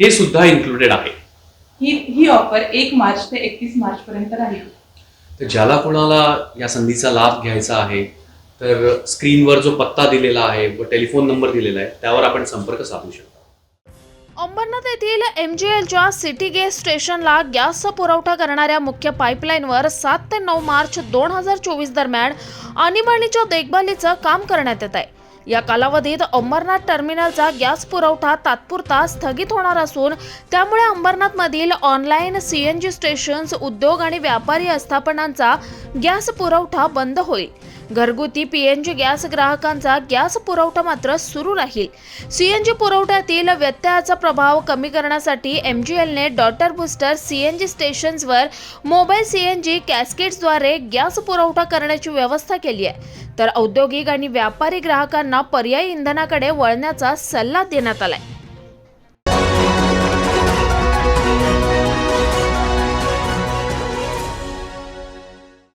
हे सुद्धा इन्क्लुडेड आहे. ही ही ऑफर एक मार्च ते एकतीस मार्च पर्यंत राहील. तर ज्याला कोणाला या संधीचा लाभ घ्यायचा आहे तर स्क्रीनवर जो पत्ता दिलेला आहे व टेलिफोन नंबर दिलेला आहे त्यावर आपण संपर्क साधू शकता. अंबरनाथ येथील एम जी एलच्या सिटी गॅस स्टेशनला गॅसचा पुरवठा करणाऱ्या मुख्य पाईपलाईनवर सात ते नऊ मार्च दोन हजार चोवीस दरम्यान आणीबाणीच्या देखभालीचं काम करण्यात येत आहे. या कालावधीत अंबरनाथ टर्मिनलचा गॅस पुरवठा तात्पुरता स्थगित होणार असून त्यामुळे अंबरनाथमधील online C N G stations उद्योग आणि व्यापारी आस्थापनांचा गॅस पुरवठा बंद होईल. घरगुती पीएनजी गॅस ग्राहकांचा गॅस पुरवठा मात्र सुरू राहील. सीएनजी पुरवठ्यातील व्यत्ययाचा प्रभाव कमी करण्यासाठी एम जी एलने डॉटर बुस्टर सीएनजी स्टेशन्सवर मोबाईल सीएनजी कॅस्केट्सद्वारे गॅस पुरवठा करण्याची व्यवस्था केली आहे. तर औद्योगिक आणि व्यापारी ग्राहकांना पर्यायी इंधनाकडे वळण्याचा सल्ला देण्यात आलाय.